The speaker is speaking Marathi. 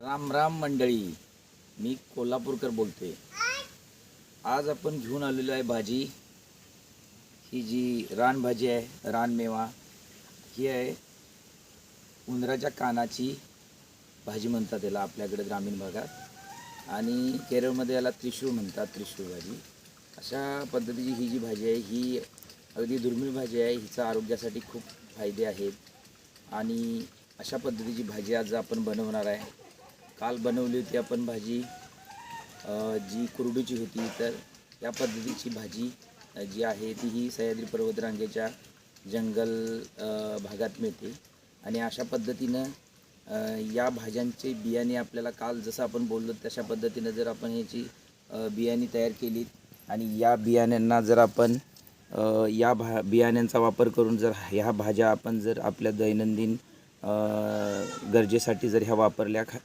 राम राम मंडळी मी कोल्हापूरकर बोलते आज आपण घेऊन आलेलो आहे भाजी. ही जी रानभाजी आहे रानमेवा ही आहे उंदराच्या कानाची भाजी म्हणतात याला आपल्याकडे ग्रामीण भागात. आणि केरळमध्ये याला त्रिशूळ म्हणतात त्रिशूळ भाजी. अशा पद्धतीची ही जी भाजी आहे ही अगदी दुर्मिळ भाजी आहे. हिचा आरोग्यासाठी खूप फायदे आहेत. आणि अशा पद्धतीची भाजी आज आपण बनवणार आहे. काल बनवली होती आपण भाजी. जी कुरडूची होती तर या पद्धतीची भाजी जी आहे ती ही सह्याद्री पर्वतरांगेच्या जंगल भागात मिळते. आणि अशा पद्धतीनं या भाज्यांचे बियाणे आपल्याला काल जसं आपण बोललो तशा पद्धतीनं जर आपण ह्याची बियाणे तयार केली आणि या बियाण्यांना जर आपण या भा बियाण्यांचा वापर करून जर ह्या भाज्या आपण जर आपल्या दैनंदिन गरजेसाठी जर ह्या वापरल्या खा